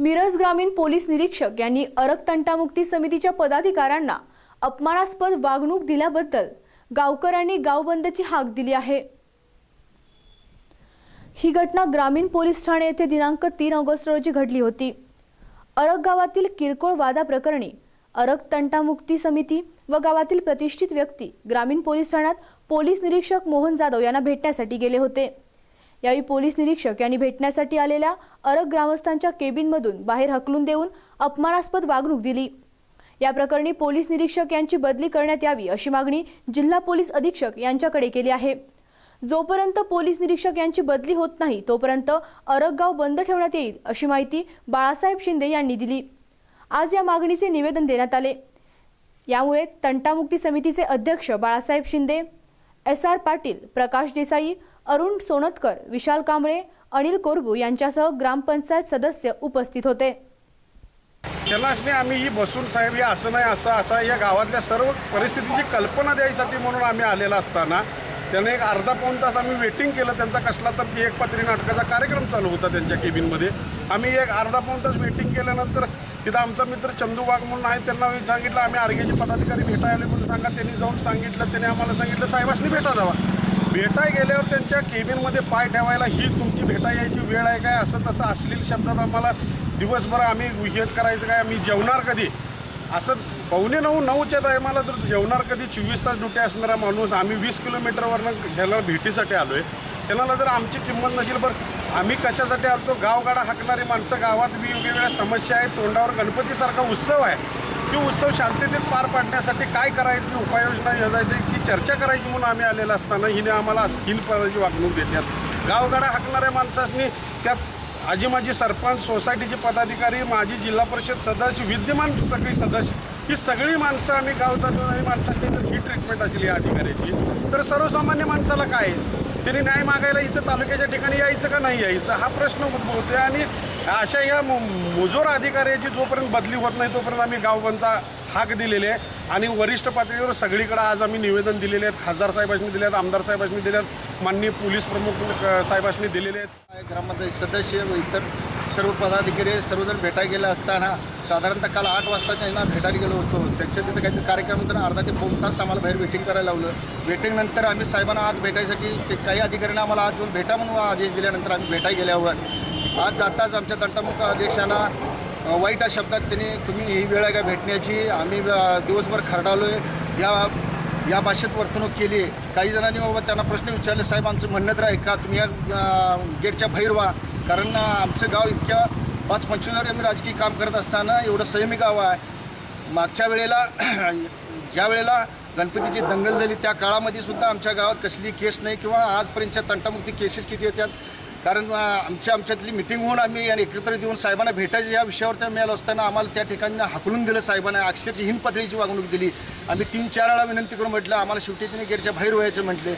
मिरज ग्रामीण पोलीस निरीक्षक यांनी अरक तंटामुक्ती समितीच्या पदाधिकाऱ्यांना अपमानास्पद वागणूक दिल्याबद्दल गावकऱ्यांनी गावबंदची हाक दिली आहे. ही घटना ग्रामीण पोलीस ठाणे येथे दिनांक तीन ऑगस्ट रोजी घडली होती. अरक गावातील किरकोळ वादाप्रकरणी अरक तंटामुक्ती समिती व गावातील प्रतिष्ठित व्यक्ती ग्रामीण पोलीस ठाण्यात पोलीस निरीक्षक मोहन जाधव यांना भेटण्यासाठी गेले होते. यावेळी पोलीस निरीक्षक यांनी भेटण्यासाठी आलेल्या अरग ग्रामस्थांच्या केबिनमधून बाहेर हकलून देऊन अपमानास्पद वागणूक दिली. या प्रकरणी पोलीस निरीक्षक यांची बदली करण्यात यावी अशी मागणी जिल्हा पोलीस अधीक्षक यांच्याकडे केली आहे. जोपर्यंत पोलीस निरीक्षक यांची बदली होत नाही तोपर्यंत अरगगाव बंद ठेवण्यात येईल अशी माहिती बाळासाहेब शिंदे यांनी दिली. आज या मागणीचे निवेदन देण्यात आले. यामुळे तंटामुक्ती समितीचे अध्यक्ष बाळासाहेब शिंदे एस आर पाटील प्रकाश देसाई अरुण सोनतकर विशाल कांबळे अनिल कोरबू यांच्यासह ग्रामपंचायत सदस्य उपस्थित होते. कैलासने आम्ही ही बसून साहेब या असं नाही असं असं या गावातल्या सर्व परिस्थितीची कल्पना द्यायसाठी म्हणून आम्ही आलेला असताना त्याने एक अर्धा पाऊण तास आम्ही वेटिंग केलं. त्यांचा कसला तर ती एक पत्री नाटकाचा कार्यक्रम चालू होता त्यांच्या केबिनमध्ये आम्ही एक अर्धा पाऊण तास वेटिंग केल्यानंतर तिथं आमचा मित्र चंदू वाघ म्हणून आहे त्यांना सांगितलं आम्ही आर्गेचे पदाधिकारी भेटायला म्हणून सांगा. त्यांनी जाऊन सांगितलं त्यांनी आम्हाला सांगितलं साहेबांनी भेटा जावा. भेटाय गेल्यावर त्यांच्या केबिनमध्ये पाय ठेवायला ही तुमची भेटा यायची वेळ आहे काय? असं तसं अश्लील शब्दात आम्हाला दिवसभर आम्ही हेच करायचं काय? आम्ही जेवणार कधी? असं पावणे नऊ नऊच्या टायमाला जर जेवणार कधी? चोवीस तास ड्युटी असणारा माणूस आम्ही वीस किलोमीटरवरनं ह्याला भेटीसाठी आलो आहे त्यांना जर आमची किंमत नसेल बरं आम्ही कशासाठी आलतो? गावगाडा हाकणारी माणसं गावात वेगवेगळ्या समस्या आहेत तोंडावर गणपतीसारखा उत्सव आहे. की उत्सव शांततेत पार पाडण्यासाठी काय करायची उपाययोजना योजायची ती चर्चा करायची म्हणून आम्ही आलेला असताना हिने आम्हाला हीन पदाची वागणूक देण्यात गावगाडा हाकणाऱ्या माणसांनी त्यात आजी माझी सरपंच सोसायटीचे पदाधिकारी माजी जिल्हा परिषद सदस्य विद्यमान सगळी सदस्य ही सगळी माणसं आम्ही गाव चालवणारी माणसाची तर ही ट्रीटमेंट असली या अधिकाऱ्याची तर सर्वसामान्य माणसाला काय आहे? त्यांनी न्याय मागायला इथं तालुक्याच्या ठिकाणी यायचं का नाही यायचं हा प्रश्न उद्भवतोय आणि अशा या मु- मुजोर अधिकाऱ्याची जोपर्यंत बदली होत नाही तोपर्यंत आम्ही गावबंदचा हाक दिलेले आहे. आणि वरिष्ठ पातळीवर सगळीकडे आज आम्ही निवेदन दिलेले आहेत. खासदार साहेबांनी दिले आहेत आमदार साहेबांनी दिले आहेत माननीय पोलीस प्रमुख साहेबांनी दिलेले आहेत. ग्रामपंचायत सदस्य व इतर सर्व पदाधिकारी सर्वजण भेटायला गेले असताना साधारणतः काल आठ वाजता त्यांना भेटायला गेलो होतो. त्यांच्या तिथं काहीतरी कार्यक्रम तर अर्धा ते पाऊण तास आम्हाला बाहेर वेटिंग करायला लावलं. वेटिंगनंतर आम्ही साहेबांना आज भेटायसाठी ते काही अधिकाऱ्यांना आम्हाला आज येऊन भेटा म्हणून आदेश दिल्यानंतर आम्ही भेटायला गेल्यावर आज जाताच आमच्या तंटामुक्त अध्यक्षांना वाईट शब्दात त्यांनी तुम्ही ही वेळ आहे का भेटण्याची? आम्ही दिवसभर खरडालो आहे या या भाषेत वर्तणूक केली आहे. काही जणांनी बाबा त्यांना प्रश्न विचारले साहेब आमचं म्हणणं तर आहे का? तुम्ही या गेटच्या बाहेर व्हा. कारण आमचं गाव इतक्या पाच पंचवीस हजार आम्ही राजकीय काम करत असताना एवढं संयमी गाव आहे. मागच्या वेळेला ज्या वेळेला गणपतीची दंगल झाली त्या काळामध्ये सुद्धा आमच्या गावात कसली केस नाही किंवा आजपर्यंतच्या तंटामुक्ती केसेस किती येतात? कारण आमच्या आमच्यातली मिटिंग होऊन आम्ही आणि एकत्र येऊन साहेबांना भेटायचं या विषयावर त्या मिळालं असताना आम्हाला त्या ठिकाणी हाकलून दिलं साहेबांना. अक्षरशः हिन पातळीची वागणूक दिली. आम्ही तीन चार वेळा विनंती करून म्हटलं आम्हाला शेवटी तिने गेटच्या बाहेर व्हायचं म्हटले.